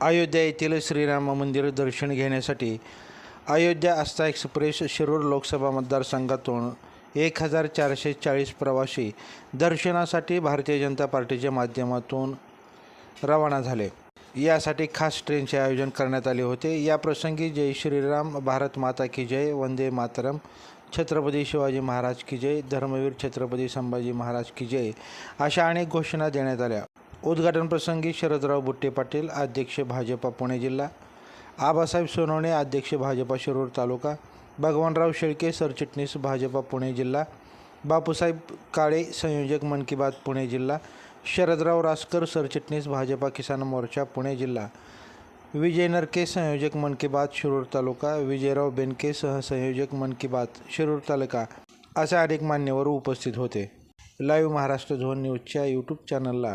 अयोध्या येथील श्रीराम मंदिर दर्शन घेण्यासाठी अयोध्या आस्था एक्सप्रेस शिरूर लोकसभा मतदारसंघातून एक हजार चारशे चाळीस प्रवासी दर्शनासाठी भारतीय जनता पार्टीच्या माध्यमातून रवाना झाले. यासाठी खास ट्रेनचे आयोजन करण्यात आले होते. या प्रसंगी जय श्रीराम भारत माता की जय वंदे मातरम छत्रपती शिवाजी महाराज की जय धर्मवीर छत्रपती संभाजी महाराज की जय अशा अनेक घोषणा देण्यात आल्या. उद्घाटनप्रसंगी शरदराव बुट्टे पाटील अध्यक्ष भाजपा पुणे जिल्हा आबासाहेब सोनवणे अध्यक्ष भाजपा शिरूर तालुका भगवानराव शेळके सरचिटणीस भाजपा पुणे जिल्हा बापूसाहेब काळे संयोजक मन की बात पुणे जिल्हा शरदराव रासकर सरचिटणीस भाजपा किसान मोर्चा पुणे जिल्हा विजय नरके संयोजक मन की बात शिरूर तालुका विजयराव बेनके सहसंयोजक मन की बात शिरूर तालुका असे अनेक मान्यवर उपस्थित होते. लाईव्ह महाराष्ट्र झोन न्यूजच्या यूट्यूब चॅनलला